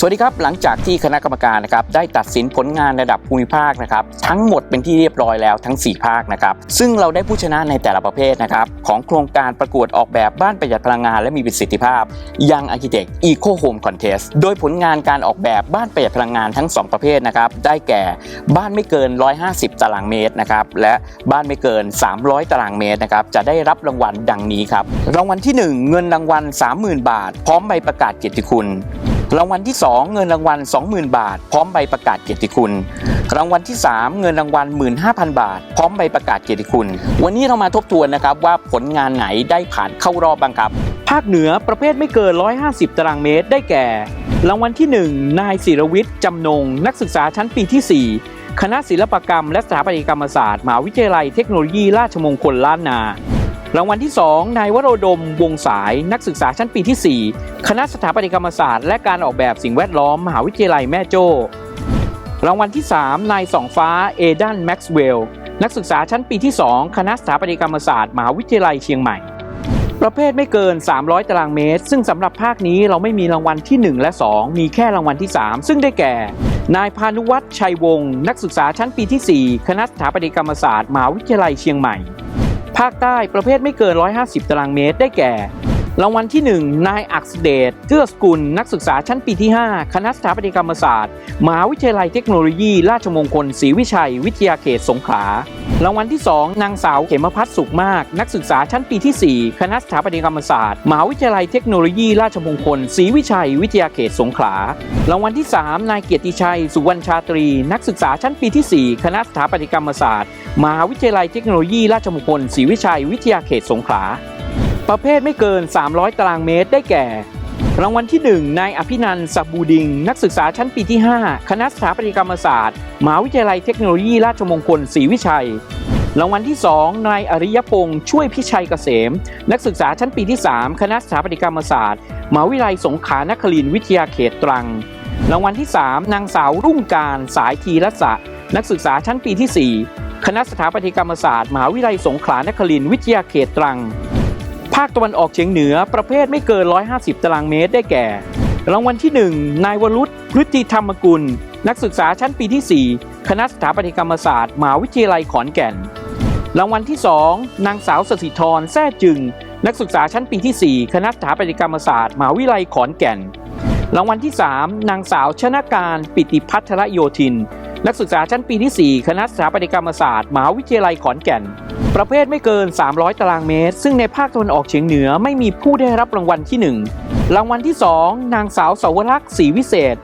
สวัสดีครับหลังจากที่คณะกรรมการนะครับได้ตัดสินผลงานระดับภูมิภาคนะครับทั้งหมดเป็นที่เรียบร้อยแล้วทั้ง 4 ภาคนะครับซึ่งเราได้ผู้ชนะในแต่ละประเภทนะครับของโครงการประกวดออกแบบบ้านประหยัดพลังงานและมีประสิทธิภาพยัง Architect Eco Home Contest โดยผลงานการออกแบบบ้านประหยัดพลังงานทั้ง 2 ประเภทนะครับได้แก่บ้านไม่เกิน 150 ตารางเมตรนะครับและบ้านไม่เกิน 300 ตารางเมตรนะครับจะได้รับรางวัลดังนี้ครับรางวัลที่ 1 เงินรางวัล 30,000 บาท พร้อมใบประกาศเกียรติคุณ รางวัลที่ 2 เงินรางวัล 20,000 บาท พร้อมใบประกาศเกียรติคุณ รางวัลที่ 3 เงินรางวัล 15,000 บาท พร้อมใบประกาศเกียรติคุณ วันนี้เรามาทบทวนนะครับว่าผลงานไหนได้ผ่านเข้ารอบบ้างครับ ภาคเหนือประเภทไม่เกิน 150 ตารางเมตรได้แก่ รางวัลที่ 1 นายศิรวิทย์จำนง นักศึกษาชั้นปีที่ 4 คณะศิลปกรรม และสถาปัตยกรรมศาสตร์มหาวิทยาลัยเทคโนโลยีราชมงคลล้านนา รางวัลที่ 2 นายวโรดม วงสาย นักศึกษาชั้นปีที่ 4 คณะสถาปัตยกรรมศาสตร์ และการออกแบบสิ่งแวดล้อม มหาวิทยาลัยแม่โจ้ รางวัลที่ 3 นายสองฟ้า เอดันแม็กซ์เวลล์ นักศึกษาชั้นปีที่ 2 คณะสถาปัตยกรรมศาสตร์ มหาวิทยาลัยเชียงใหม่ ประเภทไม่เกิน 300 ตารางเมตร ซึ่งสำหรับภาคนี้เราไม่มีรางวัลที่ 1 และ 2 มีแค่รางวัลที่ 3 ซึ่งได้แก่ นายพานุวัฒน์ชัยวงศ์ นักศึกษาชั้นปีที่ 4 คณะสถาปัตยกรรมศาสตร์ มหาวิทยาลัยเชียงใหม่ ภาคใต้ประเภทไม่เกิน 150 ตารางเมตร ได้แก่ รางวัลที่ 1 นายอักษเดชเกื้อสกุล นักศึกษาชั้นปีที่ 5 คณะสถาปัตยกรรมศาสตร์ มหาวิทยาลัยเทคโนโลยี ราชมงคล ศรีวิชัย วิทยาเขตสงขลา รางวัลที่ 2 นางสาวเขมพัฒน์สุขมาก นักศึกษาชั้นปีที่ 4 คณะสถาปัตยกรรมศาสตร์ มหาวิทยาลัยเทคโนโลยี ราชมงคล ศรีวิชัย วิทยาเขตสงขลา รางวัลที่ 3 นายเกียรติชัย สุวรรณชาตรี นักศึกษาชั้นปีที่ 4 คณะสถาปัตยกรรมศาสตร์ มหาวิทยาลัยเทคโนโลยี ราชมงคล ศรีวิชัย วิทยาเขตสงขลา ประเภทไม่เกิน 300 ตารางเมตรได้แก่ รางวัลที่ 1 นายอภินันท์สับบูดิง นักศึกษาชั้นปีที่ 5 คณะสถาปัตยกรรมศาสตร์มหาวิทยาลัยเทคโนโลยีราชมงคลศรีวิชัยรางวัลที่ 2 นายอริยพงษ์ช่วยพิชัยเกษม นักศึกษาชั้นปีที่ 3 คณะสถาปัตยกรรมศาสตร์มหาวิทยาลัยสงขลานครินทร์วิทยาเขตตรัง รางวัลที่ 3 นางสาวรุ่งการสายทีรศะนักศึกษาชั้นปีที่ 4 คณะสถาปัตยกรรมศาสตร์มหาวิทยาลัยสงขลานครินทร์วิทยาเขตตรังาคตะวันออกเฉียงเหนือประเภทไม่เกิน 150 ตารางเมตรได้แก่ รางวัลที่ 1 นายวรุษพฤติธรรมกุล นักศึกษาชั้นปีที่ 4 คณะสถาปัตยกรรมศาสตร์มหาวิทยาลัยขอนแก่น รางวัลที่ 2 นางสาวสศิธรแท้จึง นักศึกษาชั้นปีที่ 4 คณะสถาปัตยกรรมศาสตร์มหาวิทยาลัยขอนแก่น รางวัลที่ 3 นางสาวชนะการปิติพัทรโยธิน นักศึกษาชั้นปีที่ 4 คณะสถาปัตยกรรมศาสตร์มหาวิทยาลัยขอนแก่น ประเภทไม่เกิน 300 ตารางเมตร ซึ่งในภาคตะวันออกเฉียงเหนือไม่มีผู้ได้รับรางวัลที่ 1 รางวัลที่ 2 นางสาวสาวรักษ์ศรีวิเศษ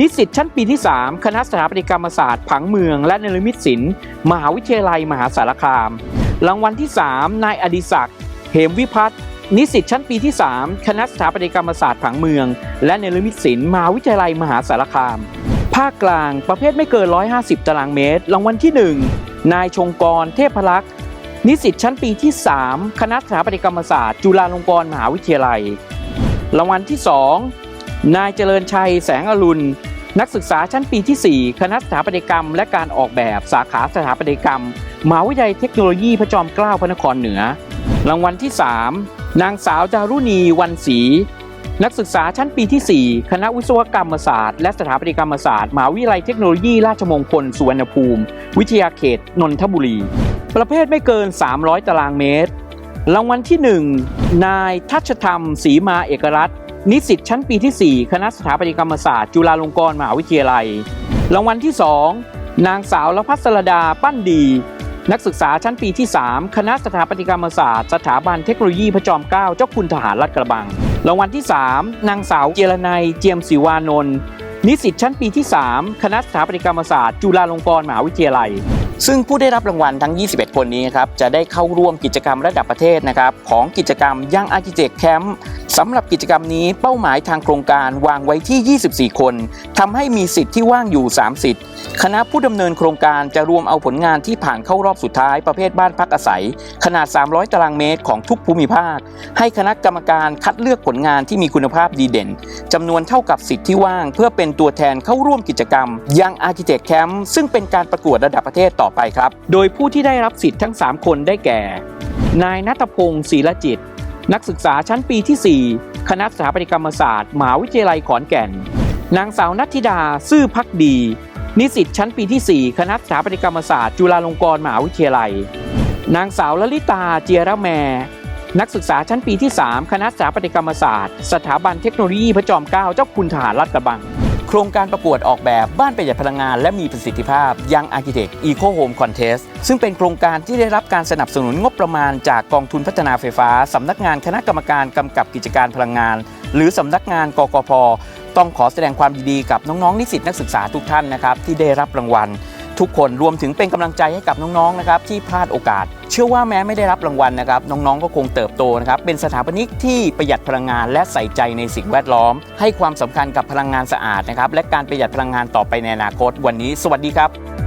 นิสิตชั้นปีที่ 3 คณะสถาปัตยกรรมศาสตร์ผังเมือง และนรมิตศิลป์มหาวิทยาลัยมหาสารคาม รางวัลที่ 3 นายอดิศักดิ์เหมวิพัฒน์นิสิตชั้นปีที่ 3 คณะสถาปัตยกรรมศาสตร์ผังเมือง และนรมิตศิลป์มหาวิทยาลัยมหาสารคาม ภาคกลางประเภทไม่เกิน 150 ตารางเมตร รางวัลที่ 1 นายชงกร เทพลักษ์นิสิตชั้นปีที่ 3 คณะสถาปัตยกรรมศาสตร์ จุฬาลงกรณ์มหาวิทยาลัย รางวัลที่ 2 นายเจริญชัย แสงอรุณ นักศึกษาชั้นปีที่ 4 คณะสถาปัตยกรรม และการออกแบบสาขาสถาปัตยกรรมมหาวิทยาลัยเทคโนโลยีพระจอมเกล้าพระนครเหนือ รางวัลที่ 3 นางสาวจารุณีวันศรี นักศึกษาชั้นปีที่ 4 คณะวิศวกรรมศาสตร์และสถาปัตยกรรมศาสตร์มหาวิทยาลัยเทคโนโลยีราชมงคลสุวรรณภูมิ วิทยาเขต นนทบุรี ประเภทไม่เกิน 300 ตารางเมตร รางวัลที่ 1 นายทัชธรรมศรีมาเอกรัตน์นิสิตชั้นปีที่ 4 คณะสถาปัตยกรรมศาสตร์ จุฬาลงกรณ์มหาวิทยาลัย รางวัลที่ 2 นางสาวละพัสรดาปั้นดี นักศึกษาชั้นปีที่ 3 คณะสถาปัตยกรรมศาสตร์ สถาบันเทคโนโลยีพระจอมเกล้าเจ้าคุณทหารลาดกระบัง รางวัลที่ 3 นางสาวเจรนัยเจียมศิวานนท์นิสิตชั้นปีที่ 3 คณะสถาปัตยกรรมศาสตร์จุฬาลงกรณ์มหาวิทยาลัย ซึ่งผู้ได้รับรางวัลทั้ง 21 คนนี้ครับจะได้เข้าร่วมกิจกรรมระดับประเทศนะครับของกิจกรรมยังอาร์คิเจกแคมป์ สำหรับกิจกรรมนี้เป้าหมายทางโครงการวางไว้ที่ 24 คนทำให้มีสิทธิ์ที่ว่างอยู่ 3 สิทธิ์ คณะผู้ดำเนินโครงการจะรวมเอาผลงานที่ผ่านเข้ารอบสุดท้ายประเภทบ้านพักอาศัย ขนาด 300 ตารางเมตรของทุกภูมิภาค ให้คณะกรรมการคัดเลือกผลงานที่มีคุณภาพดีเด่นจำนวนเท่ากับสิทธิ์ที่ว่าง เพื่อเป็นตัวแทนเข้าร่วมกิจกรรมยัง Architect Camp ซึ่งเป็นการประกวดระดับประเทศต่อไปครับ โดยผู้ที่ได้รับสิทธิ์ทั้ง 3 คนได้แก่ นายนัทพงศ์ศรีละจิต นักศึกษาชั้นปีที่ 4 คณะสถาปัตยกรรมศาสตร์มหาวิทยาลัยขอนแก่น นางสาวนัทธิดา ซื่อพักดี นิสิตชั้นปีที่ 4 คณะสถาปัตยกรรมศาสตร์จุฬาลงกรณ์มหาวิทยาลัย นางสาวลลิตาเจียระแม นักศึกษาชั้นปีที่ 3 คณะสถาปัตยกรรมศาสตร์ สถาบันเทคโนโลยีพระจอมเกล้าเจ้าคุณทหารลาดกระบัง ครงการประกวดออกแบบบ้านประหยัดพลังงานและมีประสิทธิภาพยัง Architect Eco Home Contest ซึ่งเป็นโครงการที่ได้รับการสนับสนุนงบประมาณจากกองทุนพัฒนาไฟฟ้า สำนักงานคณะกรรมการกำกับกิจการพลังงาน หรือสำนักงานกกพต้องขอแสดงความยินดีกับน้องๆนิสิตนักศึกษาทุกท่านนะครับที่ได้รับรางวัล ทุกคนรวมถึงเป็นกำลังใจให้กับน้องๆนะครับที่พลาดโอกาส เชื่อว่าแม้ไม่ได้รับรางวัลนะครับน้องๆก็คงเติบโตนะครับเป็นสถาปนิกที่ประหยัดพลังงาน และใส่ใจในสิ่งแวดล้อม ให้ความสำคัญกับพลังงานสะอาดนะครับและการประหยัดพลังงานต่อไปในอนาคต วันนี้ สวัสดีครับ